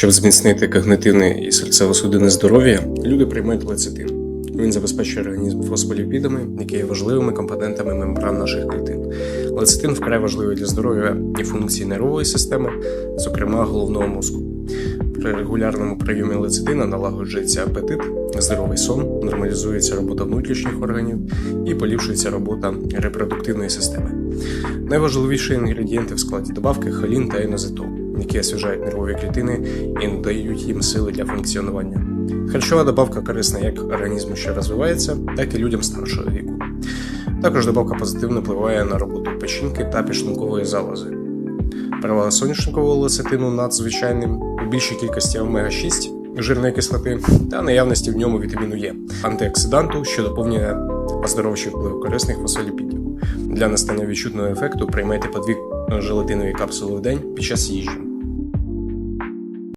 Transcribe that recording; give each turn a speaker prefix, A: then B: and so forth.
A: Щоб зміцнити когнитивне і серцево-судинне здоров'я, люди приймають лецитин. Він забезпечує організм фосфоліпідами, які є важливими компонентами мембран наших клітин. Лецитин вкрай важливий для здоров'я і функцій нервової системи, зокрема головного мозку. При регулярному прийомі лецитина налагоджується апетит, здоровий сон, нормалізується робота внутрішніх органів і поліпшується робота репродуктивної системи. Найважливіші інгредієнти в складі добавки холін та інозитол, які освіжають нервові клітини і надають їм сили для функціонування. Харчова добавка корисна як організму, що розвивається, так і людям старшого віку. Також добавка позитивно впливає на роботу печінки та підшлункової залози. Перевага соняшникового лецитину над звичайним у більшій кількості омега-6 жирної кислоти та наявності в ньому вітаміну Е, антиоксиданту, що доповнює оздоровчий вплив корисних фосфоліпідів. Для настання відчутного ефекту приймайте по дві желатинові капсули в день під час їжі.